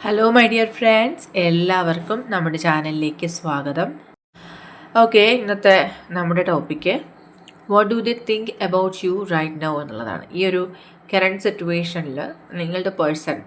Hello my dear friends എല്ലാവർക്കും നമ്മുടെ ചാനലിലേക്ക് സ്വാഗതം. ഓക്കെ ഇന്നത്തെ നമ്മുടെ topic what do the think about you right now എന്നുള്ളതാണ്. ഈ ഒരു കറണ്ട് സിറ്റുവേഷനിൽ നിങ്ങളുടെ പേഴ്സൺ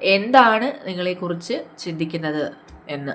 എന്താണ് നിങ്ങളെക്കുറിച്ച് ചിന്തിക്കുന്നത് എന്ന്.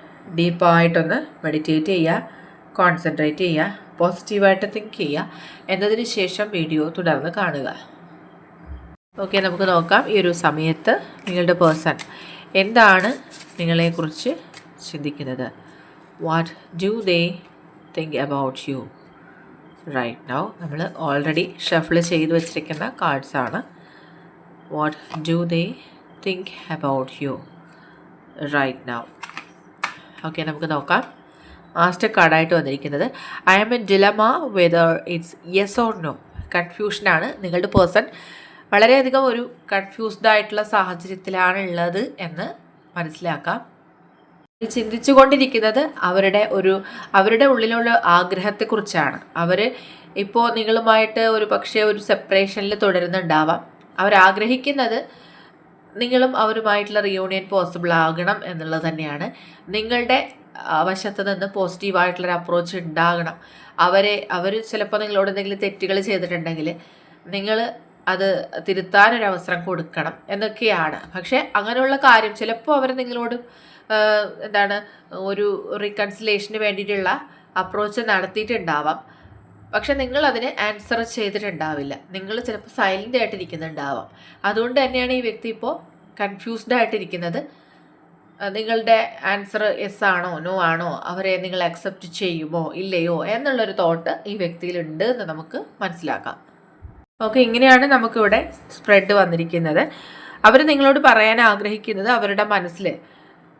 ഡീപ്പായിട്ടൊന്ന് മെഡിറ്റേറ്റ് ചെയ്യുക കോൺസെൻട്രേറ്റ് ചെയ്യുക പോസിറ്റീവായിട്ട് തിങ്ക് ചെയ്യുക എന്നതിന് ശേഷം വീഡിയോ തുടർന്ന് കാണുക. ഓക്കെ നമുക്ക് നോക്കാം. ഈ ഒരു സമയത്ത് നിങ്ങളുടെ പേഴ്സൺ എന്താണ് നിങ്ങളെക്കുറിച്ച് ചിന്തിക്കുന്നത്? What do they think about you right now നമ്മൾ ഓൾറെഡി ഷഫിൾ ചെയ്ത് വച്ചിരിക്കുന്ന കാർഡ്സാണ് what do they think about you right now okay നമുക്ക് നോക്കാം. മാസ്റ്റർ കാർഡായിട്ട് വന്നിരിക്കുന്നത്. I am in dilemma whether it's yes or no കൺഫ്യൂഷനാണ് നിങ്ങളുടെ പേഴ്സൺ വളരെയധികം ഒരു കൺഫ്യൂസ്ഡ് ആയിട്ടുള്ള സാഹചര്യത്തിലാണ് ഉള്ളത് എന്ന് മനസ്സിലാക്കാം. ചിന്തിച്ചു കൊണ്ടിരിക്കുന്നത് അവരുടെ ഒരു അവരുടെ ഉള്ളിലുള്ള ആഗ്രഹത്തെക്കുറിച്ചാണ്. അവർ ഇപ്പോൾ നിങ്ങളുമായിട്ട് ഒരു പക്ഷേ ഒരു സെപ്പറേഷനിൽ തുടരുന്നുണ്ടാവാം. അവരാഗ്രഹിക്കുന്നത് നിങ്ങളും അവരുമായിട്ടുള്ള റിയൂണിയൻ പോസിബിൾ ആകണം എന്നുള്ളത് തന്നെയാണ്. നിങ്ങളുടെ വശത്ത് നിന്ന് പോസിറ്റീവായിട്ടുള്ളൊരു അപ്രോച്ച് ഉണ്ടാകണം. അവരെ അവർ ചിലപ്പോൾ നിങ്ങളോട് എന്തെങ്കിലും തെറ്റുകൾ ചെയ്തിട്ടുണ്ടെങ്കിൽ നിങ്ങൾ അത് തിരുത്താനൊരവസരം കൊടുക്കണം എന്നൊക്കെയാണ്. പക്ഷേ അങ്ങനെയുള്ള കാര്യം ചിലപ്പോൾ അവർ നിങ്ങളോട് എന്താണ് ഒരു റീകൺസിലേഷന് വേണ്ടിയിട്ടുള്ള അപ്രോച്ച് നടത്തിയിട്ടുണ്ടാവാം. പക്ഷെ നിങ്ങൾ അതിന് ആൻസർ ചെയ്തിട്ടുണ്ടാവില്ല. നിങ്ങൾ ചിലപ്പോൾ സൈലന്റ് ആയിട്ടിരിക്കുന്നുണ്ടാവാം. അതുകൊണ്ട് തന്നെയാണ് ഈ വ്യക്തി ഇപ്പോൾ കൺഫ്യൂസ്ഡ് ആയിട്ടിരിക്കുന്നത്. നിങ്ങളുടെ ആൻസർ എസ് ആണോ നോ ആണോ അവരെ നിങ്ങൾ അക്സെപ്റ്റ് ചെയ്യുമോ ഇല്ലയോ എന്നുള്ളൊരു തോട്ട് ഈ വ്യക്തിയിലുണ്ട് എന്ന് നമുക്ക് മനസ്സിലാക്കാം. ഓക്കെ ഇങ്ങനെയാണ് നമുക്കിവിടെ സ്പ്രെഡ് വന്നിരിക്കുന്നത്. അവർ നിങ്ങളോട് പറയാൻ ആഗ്രഹിക്കുന്നത് അവരുടെ മനസ്സിൽ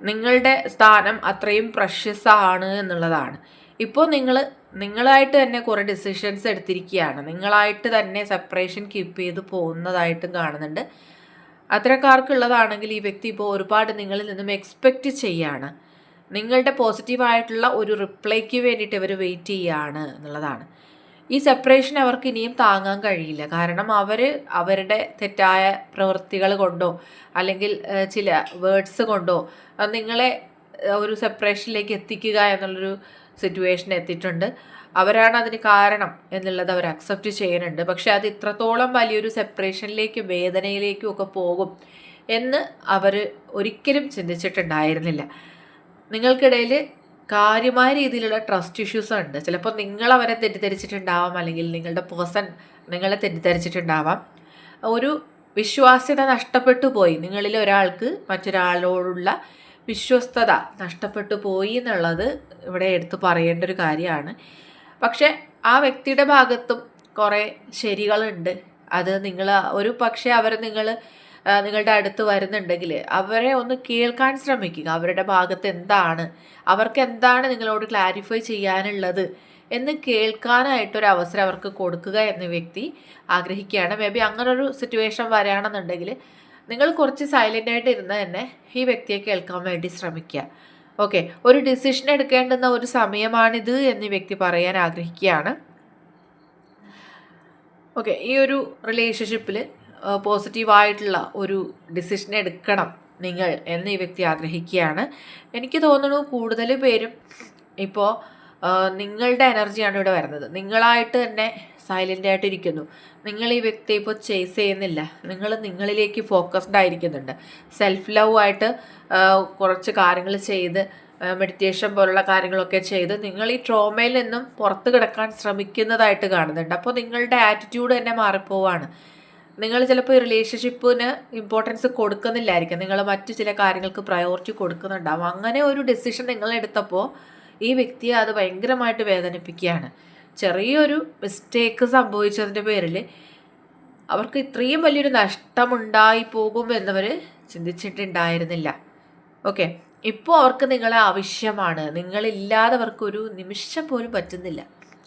നിങ്ങളുടെ സ്ഥാനം അത്രയും പ്രഷ്യസ് ആണ് എന്നുള്ളതാണ്. ഇപ്പോൾ നിങ്ങൾ നിങ്ങളായിട്ട് തന്നെ കുറേ ഡിസിഷൻസ് എടുത്തിരിക്കുകയാണ് നിങ്ങളായിട്ട് തന്നെ സെപ്പറേഷൻ കീപ്പ് ചെയ്ത് പോകുന്നതായിട്ടും കാണുന്നുണ്ട്. അത്തരക്കാർക്കുള്ളതാണെങ്കിൽ ഈ വ്യക്തി ഇപ്പോൾ ഒരുപാട് നിങ്ങളിൽ നിന്നും എക്സ്പെക്റ്റ് ചെയ്യാണ്. നിങ്ങളുടെ പോസിറ്റീവായിട്ടുള്ള ഒരു റിപ്ലൈക്ക് വേണ്ടിയിട്ട് ഇവർ വെയിറ്റ് ചെയ്യുകയാണ് എന്നുള്ളതാണ്. ഈ സെപ്പറേഷൻ അവർക്ക് ഇനിയും താങ്ങാൻ കഴിയില്ല. കാരണം അവർ അവരുടെ തെറ്റായ പ്രവൃത്തികൾ കൊണ്ടോ അല്ലെങ്കിൽ ചില വേർഡ്സ് കൊണ്ടോ നിങ്ങളെ ഒരു സെപ്പറേഷനിലേക്ക് എത്തിക്കുക എന്നുള്ളൊരു സിറ്റുവേഷൻ എത്തിയിട്ടുണ്ട്. അവരാണ് അതിന് കാരണം എന്നുള്ളത് അവർ അക്സെപ്റ്റ് ചെയ്യുന്നുണ്ട്. പക്ഷെ അത് ഇത്രത്തോളം വലിയൊരു സെപ്പറേഷനിലേക്കും വേദനയിലേക്കും ഒക്കെ പോകും എന്ന് അവർ ഒരിക്കലും ചിന്തിച്ചിട്ടുണ്ടായിരുന്നില്ല. നിങ്ങൾക്കിടയിൽ കാര്യമായ രീതിയിലുള്ള ട്രസ്റ്റ് ഇഷ്യൂസ് ഉണ്ട്. ചിലപ്പോൾ നിങ്ങൾ അവരെ തെറ്റിദ്ധരിച്ചിട്ടുണ്ടാവാം. അല്ലെങ്കിൽ നിങ്ങളുടെ പേഴ്സൺ നിങ്ങളെ തെറ്റിദ്ധരിച്ചിട്ടുണ്ടാവാം. ഒരു വിശ്വാസ്യത നഷ്ടപ്പെട്ടു പോയി. നിങ്ങളിൽ ഒരാൾക്ക് മറ്റൊരാളോടുള്ള വിശ്വസ്തത നഷ്ടപ്പെട്ടു പോയി എന്നുള്ളത് ഇവിടെ എടുത്തു പറയേണ്ട ഒരു കാര്യമാണ്. പക്ഷെ ആ വ്യക്തിയുടെ ഭാഗത്തും കുറേ ശരികളുണ്ട്. അത് നിങ്ങൾ ഒരു പക്ഷേ അവർ നിങ്ങൾ നിങ്ങളുടെ അടുത്ത് വരുന്നുണ്ടെങ്കിൽ അവരെ ഒന്ന് കേൾക്കാൻ ശ്രമിക്കുക. അവരുടെ ഭാഗത്ത് എന്താണ്? അവർക്ക് എന്താണ് നിങ്ങളോട് ക്ലാരിഫൈ ചെയ്യാനുള്ളത് എന്ന് കേൾക്കാനായിട്ടൊരു അവസരം അവർക്ക് കൊടുക്കുക എന്ന വ്യക്തി ആഗ്രഹിക്കുകയാണ്. മേ ബി അങ്ങനൊരു സിറ്റുവേഷൻ വരികയാണെന്നുണ്ടെങ്കിൽ നിങ്ങൾ കുറച്ച് സൈലന്റ് ആയിട്ട് ഇരുന്ന് തന്നെ ഈ വ്യക്തിയെ കേൾക്കാൻ വേണ്ടി ശ്രമിക്കുക. ഓക്കെ ഒരു ഡിസിഷൻ എടുക്കേണ്ടുന്ന ഒരു സമയമാണിത് എന്ന് വ്യക്തി പറയാൻ ആഗ്രഹിക്കുകയാണ്. ഓക്കെ ഈ ഒരു റിലേഷൻഷിപ്പിൽ പോസിറ്റീവായിട്ടുള്ള ഒരു ഡിസിഷൻ എടുക്കണം നിങ്ങൾ എന്ന് ഈ വ്യക്തി ആഗ്രഹിക്കുകയാണ്. എനിക്ക് തോന്നുന്നു കൂടുതൽ പേരും ഇപ്പോൾ നിങ്ങളുടെ എനർജിയാണ് ഇവിടെ വരുന്നത്. നിങ്ങളായിട്ട് തന്നെ സൈലന്റ് ആയിട്ടിരിക്കുന്നു നിങ്ങൾ ഈ വ്യക്തിയെ ഇപ്പോൾ ചേസ് ചെയ്യുന്നില്ല. നിങ്ങൾ നിങ്ങളിലേക്ക് ഫോക്കസ്ഡ് ആയിരിക്കുന്നുണ്ട്. സെൽഫ് ലവ് ആയിട്ട് കുറച്ച് കാര്യങ്ങൾ ചെയ്ത് മെഡിറ്റേഷൻ പോലുള്ള കാര്യങ്ങളൊക്കെ ചെയ്ത് നിങ്ങൾ ഈ ട്രോമയിൽ നിന്നും പുറത്ത് കിടക്കാൻ ശ്രമിക്കുന്നതായിട്ട് കാണുന്നുണ്ട്. അപ്പോൾ നിങ്ങളുടെ ആറ്റിറ്റ്യൂഡ് തന്നെ മാറിപ്പോവാണ്. നിങ്ങൾ ചിലപ്പോൾ ഈ റിലേഷൻഷിപ്പിന് ഇമ്പോർട്ടൻസ് കൊടുക്കുന്നില്ലായിരിക്കും. നിങ്ങൾ മറ്റു ചില കാര്യങ്ങൾക്ക് പ്രയോറിറ്റി കൊടുക്കുന്നുണ്ടാവും. അങ്ങനെ ഒരു ഡെസിഷൻ നിങ്ങൾ എടുത്തപ്പോൾ ഈ വ്യക്തിയെ അത് ഭയങ്കരമായിട്ട് വേദനിപ്പിക്കുകയാണ്. ചെറിയൊരു മിസ്റ്റേക്ക് സംഭവിച്ചതിന്റെ പേരിൽ അവർക്ക് ഇത്രയും വലിയൊരു നഷ്ടമുണ്ടായി പോകും എന്നവർ ചിന്തിച്ചിട്ടുണ്ടായിരുന്നില്ല. ഓക്കെ. ഇപ്പോൾ അവർക്ക് നിങ്ങളെ ആവശ്യമാണ്. നിങ്ങളില്ലാതെ അവർക്കൊരു നിമിഷം പോലും പറ്റുന്നില്ല.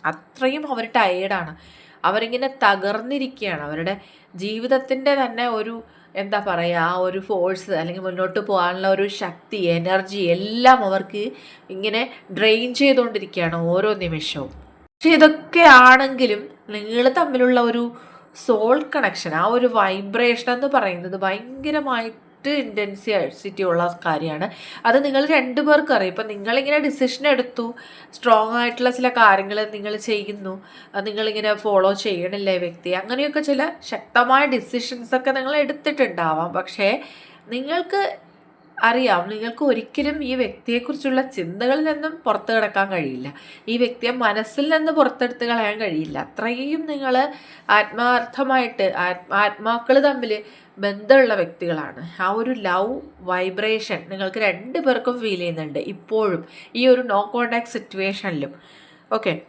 അത്രയും അവർ ടയേർഡാണ് അവരിങ്ങനെ തകർന്നിരിക്കുകയാണ്. അവരുടെ ജീവിതത്തിന്റെ തന്നെ ഒരു എന്താ പറയുക ആ ഒരു ഫോഴ്സ് അല്ലെങ്കിൽ മുന്നോട്ട് പോകാനുള്ള ഒരു ശക്തി എനർജി എല്ലാം അവർക്ക് ഇങ്ങനെ ഡ്രെയിൻ ചെയ്തുകൊണ്ടിരിക്കുകയാണ് ഓരോ നിമിഷവും. പക്ഷെ ഇതൊക്കെ ആണെങ്കിലും നിങ്ങൾ തമ്മിലുള്ള ഒരു സോൾ കണക്ഷൻ ആ ഒരു വൈബ്രേഷൻ എന്ന് പറയുന്നത് ഭയങ്കരമായിട്ട് ഇന്റൻസിറ്റി ഉള്ള കാര്യമാണ്. അത് നിങ്ങൾ രണ്ടു പേർക്കും അറിയാം. ഇപ്പം നിങ്ങളിങ്ങനെ ഡിസിഷൻ എടുത്തു. സ്ട്രോങ് ആയിട്ടുള്ള ചില കാര്യങ്ങൾ നിങ്ങൾ ചെയ്യുന്നു. നിങ്ങളിങ്ങനെ ഫോളോ ചെയ്യണില്ല വ്യക്തി. അങ്ങനെയൊക്കെ ചില ശക്തമായ ഡിസിഷൻസൊക്കെ നിങ്ങൾ എടുത്തിട്ടുണ്ടാവാം. പക്ഷേ നിങ്ങൾക്ക് അറിയാം. നിങ്ങൾക്ക് ഒരിക്കലും ഈ വ്യക്തിയെക്കുറിച്ചുള്ള ചിന്തകളിൽ നിന്നും പുറത്തു കിടക്കാൻ കഴിയില്ല. ഈ വ്യക്തിയെ മനസ്സിൽ നിന്ന് പുറത്തെടുത്ത് കളയാൻ കഴിയില്ല. അത്രയും നിങ്ങൾ ആത്മാർത്ഥമായിട്ട് ആത്മാക്കൾ തമ്മിൽ ബന്ധമുള്ള വ്യക്തികളാണ്. ആ ഒരു ലവ് വൈബ്രേഷൻ നിങ്ങൾക്ക് രണ്ട് പേർക്കും ഫീൽ ചെയ്യുന്നുണ്ട് ഇപ്പോഴും ഈ ഒരു നോ കോണ്ടാക്ട് സിറ്റുവേഷനിലും. ഓക്കെ.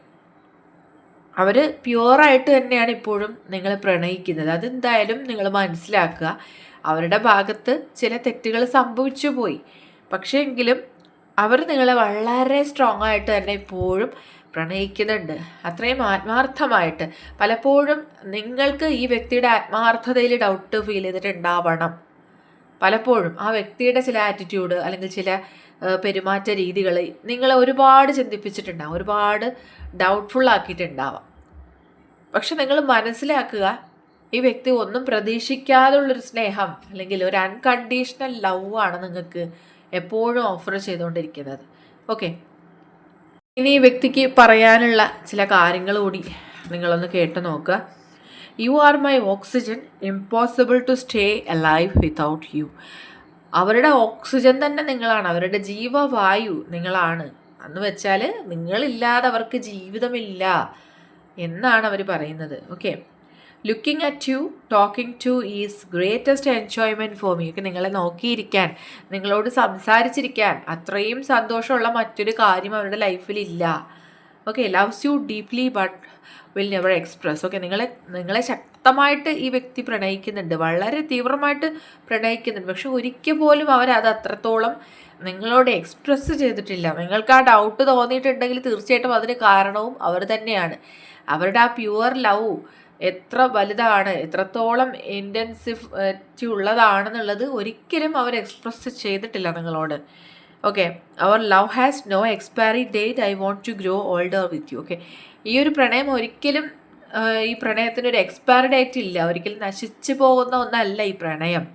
അവർ പ്യുവറായിട്ട് തന്നെയാണ് ഇപ്പോഴും നിങ്ങൾ പ്രണയിക്കുന്നത്. അതെന്തായാലും നിങ്ങൾ മനസ്സിലാക്കുക. അവരുടെ ഭാഗത്ത് ചില തെറ്റുകൾ സംഭവിച്ചു പോയി. പക്ഷേ എങ്കിലും അവർ നിങ്ങളെ വളരെ സ്ട്രോങ് ആയിട്ട് തന്നെ ഇപ്പോഴും പ്രണയിക്കുന്നുണ്ട്. അത്രയും ആത്മാർത്ഥമായിട്ട്. പലപ്പോഴും നിങ്ങൾക്ക് ഈ വ്യക്തിയുടെ ആത്മാർത്ഥതയിൽ ഡൗട്ട് ഫീൽ ചെയ്തിട്ടുണ്ടാവണം. പലപ്പോഴും ആ വ്യക്തിയുടെ ചില ആറ്റിറ്റ്യൂഡ് അല്ലെങ്കിൽ ചില പെരുമാറ്റ രീതികൾ നിങ്ങളെ ഒരുപാട് ചിന്തിപ്പിച്ചിട്ടുണ്ടാവും. ഒരുപാട് ഡൗട്ട്ഫുൾ ആക്കിയിട്ടുണ്ടാവാം. പക്ഷെ നിങ്ങൾ മനസ്സിലാക്കുക ഈ വ്യക്തി ഒന്നും പ്രതീക്ഷിക്കാതുള്ളൊരു സ്നേഹം അല്ലെങ്കിൽ ഒരു അൺകണ്ടീഷണൽ ലവ് ആണ് നിങ്ങൾക്ക് എപ്പോഴും ഓഫർ ചെയ്തുകൊണ്ടിരിക്കുന്നത്. ഓക്കെ ഇനി ഈ വ്യക്തിക്ക് പറയാനുള്ള ചില കാര്യങ്ങൾ കൂടി നിങ്ങളൊന്ന് കേട്ട് നോക്കുക. You are my oxygen impossible to stay a life without you അവരുടെ ഓക്സിജൻ തന്നെ നിങ്ങളാണ് അവരുടെ ജീവവായു നിങ്ങളാണ്. എന്ന് വെച്ചാൽ നിങ്ങളില്ലാതെ അവർക്ക് ജീവിതമില്ല എന്നാണ് അവർ പറയുന്നത്. Okay looking at you talking to is greatest enjoyment for me okay നിങ്ങളെ നോക്കിയിരിക്കാൻ നിങ്ങളോട് സംസാരിച്ചിരിക്കാൻ അത്രയും സന്തോഷമുള്ള മറ്റൊരു കാര്യം അവരുടെ ലൈഫിലില്ല okay loves you deeply but will never express okay നിങ്ങളെ നിങ്ങളെ ശക്തമായിട്ട് ഈ വ്യക്തി പ്രണയിക്കുന്നുണ്ട്. വളരെ തീവ്രമായിട്ട് പ്രണയിക്കുന്നുണ്ട്. പക്ഷെ ഒരിക്കൽ പോലും അവരത് അത്രത്തോളം നിങ്ങളോട് എക്സ്പ്രസ് ചെയ്തിട്ടില്ല. നിങ്ങൾക്ക് ആ ഡൗട്ട് തോന്നിയിട്ടുണ്ടെങ്കിൽ തീർച്ചയായിട്ടും അതിന് കാരണവും അവർ തന്നെയാണ്. അവരുടെ ആ പ്യുവർ ലവ് എത്ര വലുതാണ് എത്രത്തോളം ഇന്റൻസിറ്റി ഉള്ളതാണെന്നുള്ളത് ഒരിക്കലും അവർ എക്സ്പ്രസ് ചെയ്തിട്ടില്ല നിങ്ങളോട്. Okay our love has no expiry date I want to grow older with you okay ഈ ഒരു പ്രണയം ഒരിക്കലും ഈ പ്രണയത്തിന് ഒരു എക്സ്പയറി ഡേറ്റ് ഇല്ല. ഒരിക്കലും നശിച്ചു പോകുന്ന ഒന്നല്ല ഈ പ്രണയം.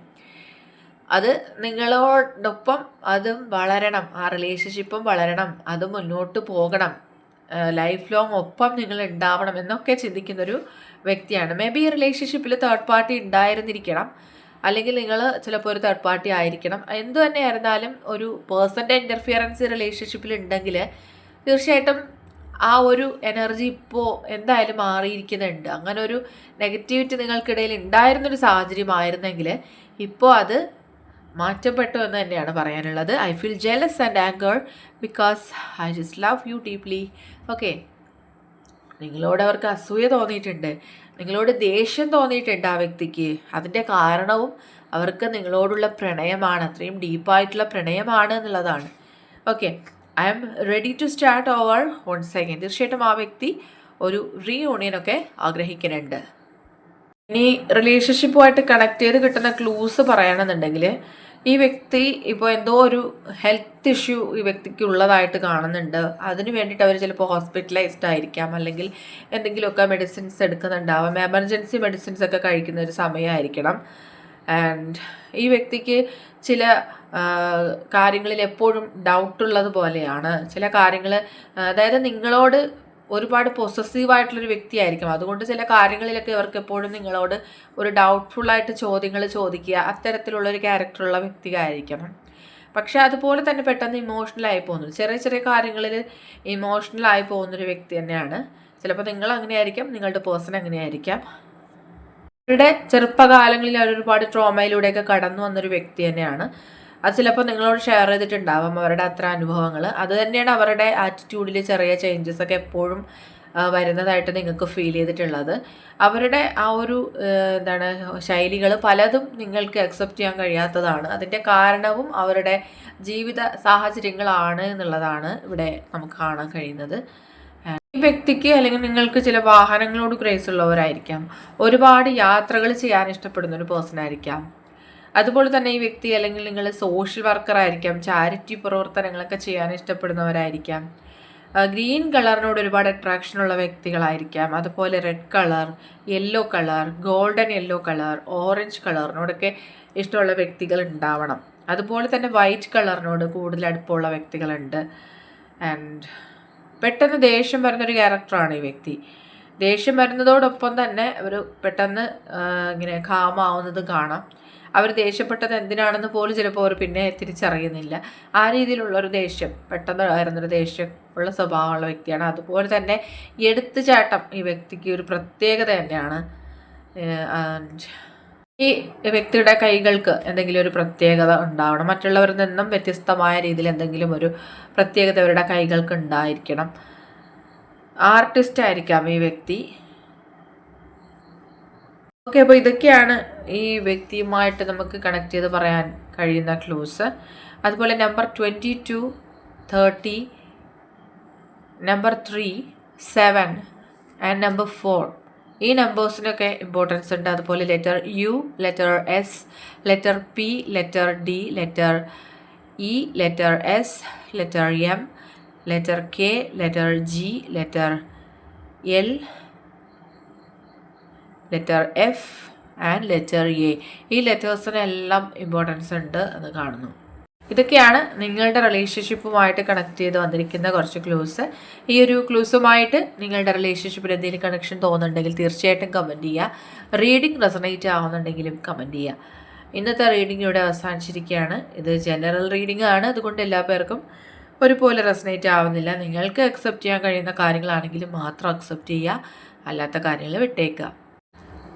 അത് നിങ്ങളോടൊപ്പം അതും വളരണം. ആ റിലേഷൻഷിപ്പും വളരണം. അത് മുന്നോട്ട് പോകണം. ലൈഫ് ലോങ് ഒപ്പം നിങ്ങൾ ഉണ്ടാവണം എന്നൊക്കെ ചിന്തിക്കുന്നൊരു വ്യക്തിയാണ്. മേ ബി ഈ റിലേഷൻഷിപ്പിൽ തേർഡ് പാർട്ടി ഉണ്ടായിരുന്നിരിക്കണം. അല്ലെങ്കിൽ നിങ്ങൾ ചിലപ്പോൾ ഒരു തേർഡ് പാർട്ടി ആയിരിക്കണം. എന്തു തന്നെ ആയിരുന്നാലും ഒരു പേഴ്സന്റെ ഇന്റർഫിയറൻസ് റിലേഷൻഷിപ്പിൽ ഉണ്ടെങ്കിൽ തീർച്ചയായിട്ടും ആ ഒരു എനർജി ഇപ്പോൾ എന്തായാലും മാറിയിരിക്കുന്നുണ്ട്. അങ്ങനെ ഒരു നെഗറ്റിവിറ്റി നിങ്ങൾക്കിടയിൽ ഉണ്ടായിരുന്നൊരു സാഹചര്യമായിരുന്നെങ്കിൽ ഇപ്പോൾ അത് മാറ്റപ്പെട്ടു എന്ന് തന്നെയാണ് പറയാനുള്ളത്. I feel jealous and anger because I just love you deeply okay നിങ്ങളോട് അവർക്ക് അസൂയ തോന്നിയിട്ടുണ്ട്. നിങ്ങളോട് ദേഷ്യം തോന്നിയിട്ടുണ്ട് ആ വ്യക്തിക്ക്. അതിന്റെ കാരണവും അവർക്ക് നിങ്ങളോടുള്ള പ്രണയമാണ്. അത്രയും ഡീപ്പായിട്ടുള്ള പ്രണയമാണ് എന്നുള്ളതാണ്. Okay I am ready to start over one second തീർച്ചയായിട്ടും ആ വ്യക്തി ഒരു റീയൂണിയനൊക്കെ ആഗ്രഹിക്കുന്നുണ്ട്. ഇനി റിലേഷൻഷിപ്പുമായിട്ട് കണക്ട് ചെയ്ത് കിട്ടുന്ന ക്ലൂസ് പറയണമെന്നുണ്ടെങ്കിൽ ഈ വ്യക്തി ഇപ്പോൾ എന്തോ ഒരു ഹെൽത്ത് ഇഷ്യൂ ഈ വ്യക്തിക്ക് ഉള്ളതായിട്ട് കാണുന്നുണ്ട്. അതിന് വേണ്ടിയിട്ട് അവർ ചിലപ്പോൾ ഹോസ്പിറ്റലൈസ്ഡ് ആയിരിക്കാം. അല്ലെങ്കിൽ എന്തെങ്കിലുമൊക്കെ മെഡിസിൻസ് എടുക്കുന്നുണ്ടാവാം. എമർജൻസി മെഡിസിൻസ് ഒക്കെ കഴിക്കുന്ന ഒരു സമയമായിരിക്കണം ആൻഡ് ഈ വ്യക്തിക്ക് ചില കാര്യങ്ങളിൽ എപ്പോഴും ഡൗട്ടുള്ളത് പോലെയാണ്. ചില കാര്യങ്ങൾ അതായത് നിങ്ങളോട് ഒരുപാട് പൊസസീവായിട്ടുള്ളൊരു വ്യക്തിയായിരിക്കും അതുകൊണ്ട് ചില കാര്യങ്ങളിലൊക്കെ ഇവർക്ക് എപ്പോഴും നിങ്ങളോട് ഒരു ഡൗട്ട്ഫുള്ളായിട്ട് ചോദ്യങ്ങൾ ചോദിക്കുക അത്തരത്തിലുള്ളൊരു ക്യാരക്ടറുള്ള വ്യക്തിയായിരിക്കണം. പക്ഷെ അതുപോലെ തന്നെ പെട്ടെന്ന് ഇമോഷണലായി പോകുന്നു ചെറിയ ചെറിയ കാര്യങ്ങളിൽ ഇമോഷണലായി പോകുന്നൊരു വ്യക്തി തന്നെയാണ്. ചിലപ്പോൾ നിങ്ങൾ അങ്ങനെയായിരിക്കാം നിങ്ങളുടെ പേഴ്സൺ അങ്ങനെയായിരിക്കാം. അവരുടെ ചെറുപ്പകാലങ്ങളിൽ അവർ ഒരുപാട് ട്രോമയിലൂടെയൊക്കെ കടന്നു വന്നൊരു വ്യക്തി തന്നെയാണ്. അത് ചിലപ്പോൾ നിങ്ങളോട് ഷെയർ ചെയ്തിട്ടുണ്ടാവും അവരുടെ അത്ര അനുഭവങ്ങൾ അത് തന്നെയാണ് അവരുടെ ആറ്റിറ്റ്യൂഡിൽ ചെറിയ ചേഞ്ചസ് ഒക്കെ എപ്പോഴും വരുന്നതായിട്ട് നിങ്ങൾക്ക് ഫീൽ ചെയ്തിട്ടുള്ളത്. അവരുടെ ആ ഒരു എന്താണ് ശൈലികൾ പലതും നിങ്ങൾക്ക് അക്സെപ്റ്റ് ചെയ്യാൻ കഴിയാത്തതാണ്. അതിന്റെ കാരണവും അവരുടെ ജീവിത സാഹചര്യങ്ങളാണ് എന്നുള്ളതാണ് ഇവിടെ നമുക്ക് കാണാൻ കഴിയുന്നത്. ഈ വ്യക്തിക്ക് അല്ലെങ്കിൽ നിങ്ങൾക്ക് ചില വാഹനങ്ങളോട് ക്രേസ് ഉള്ളവരായിരിക്കാം. ഒരുപാട് യാത്രകൾ ചെയ്യാൻ ഇഷ്ടപ്പെടുന്ന ഒരു പേഴ്സൺ ആയിരിക്കാം. അതുപോലെ തന്നെ ഈ വ്യക്തി അല്ലെങ്കിൽ നിങ്ങൾ സോഷ്യൽ വർക്കർ ആയിരിക്കാം ചാരിറ്റി പ്രവർത്തനങ്ങളൊക്കെ ചെയ്യാൻ ഇഷ്ടപ്പെടുന്നവരായിരിക്കാം. ഗ്രീൻ കളറിനോട് ഒരുപാട് അട്രാക്ഷൻ ഉള്ള വ്യക്തികളായിരിക്കാം. അതുപോലെ red colour yellow colour golden yellow colour orange കളറിനോടൊക്കെ ഇഷ്ടമുള്ള വ്യക്തികൾ ഉണ്ടാവണം. അതുപോലെ തന്നെ വൈറ്റ് കളറിനോട് കൂടുതൽ അടുപ്പമുള്ള വ്യക്തികളുണ്ട്. ആൻഡ് പെട്ടെന്ന് ദേഷ്യം വരുന്നൊരു ക്യാരക്ടറാണ് ഈ വ്യക്തി. ദേഷ്യം വരുന്നതോടൊപ്പം തന്നെ ഒരു പെട്ടെന്ന് ഇങ്ങനെ കാമാവുന്നത് കാണാം. അവർ ദേഷ്യപ്പെട്ടത് എന്തിനാണെന്ന് പോലും ചിലപ്പോൾ അവർ പിന്നെ തിരിച്ചറിയുന്നില്ല. ആ രീതിയിലുള്ളൊരു ദേഷ്യം പെട്ടെന്ന് വരുന്നൊരു ദേഷ്യം ഉള്ള സ്വഭാവമുള്ള വ്യക്തിയാണ്. അതുപോലെ തന്നെ എടുത്തുചാട്ടം ഈ വ്യക്തിക്ക് ഒരു പ്രത്യേകത തന്നെയാണ്. ഈ വ്യക്തിയുടെ കൈകൾക്ക് എന്തെങ്കിലും ഒരു പ്രത്യേകത ഉണ്ടാവണം. മറ്റുള്ളവരിൽ നിന്നും വ്യത്യസ്തമായ രീതിയിൽ എന്തെങ്കിലും ഒരു പ്രത്യേകത അവരുടെ കൈകൾക്ക് ഉണ്ടായിരിക്കണം. ആർട്ടിസ്റ്റ് ആയിരിക്കാം ഈ വ്യക്തി. ഓക്കെ അപ്പോൾ ഇതൊക്കെയാണ് ഈ വ്യക്തിയുമായിട്ട് നമുക്ക് കണക്ട് ചെയ്ത് പറയാൻ കഴിയുന്ന ക്ലൂസ് അതുപോലെ number twenty two thirty number three seven and number four ഈ നമ്പേഴ്സിനൊക്കെ ഇമ്പോർട്ടൻസ് ഉണ്ട്. അതുപോലെ letter U letter S letter P letter D letter E letter S letter M letter K letter G letter L letter F and letter A ഈ ലെറ്റേഴ്സിനെല്ലാം importance ഉണ്ട് എന്ന് കാണുന്നു. ഇതൊക്കെയാണ് നിങ്ങളുടെ റിലേഷൻഷിപ്പുമായിട്ട് കണക്ട് ചെയ്ത് വന്നിരിക്കുന്ന കുറച്ച് ക്ലൂസ് ഈ ഒരു ക്ലൂസുമായിട്ട് നിങ്ങളുടെ റിലേഷൻഷിപ്പിൽ എന്തെങ്കിലും കണക്ഷൻ തോന്നുന്നുണ്ടെങ്കിൽ തീർച്ചയായിട്ടും കമന്റ് ചെയ്യുക. റീഡിംഗ് റെസണേറ്റ് ആവുന്നുണ്ടെങ്കിലും കമന്റ് ചെയ്യുക. ഇന്നത്തെ റീഡിംഗ് ഇവിടെ അവസാനിച്ചിരിക്കുകയാണ്. ഇത് ജനറൽ റീഡിംഗ് ആണ്. അതുകൊണ്ട് എല്ലാ പേർക്കും ഒരുപോലെ റെസനേറ്റ് ആവുന്നില്ല. നിങ്ങൾക്ക് അക്സെപ്റ്റ് ചെയ്യാൻ കഴിയുന്ന കാര്യങ്ങളാണെങ്കിൽ മാത്രം അക്സെപ്റ്റ് ചെയ്യുക. അല്ലാത്ത കാര്യങ്ങൾ വിട്ടേക്കുക.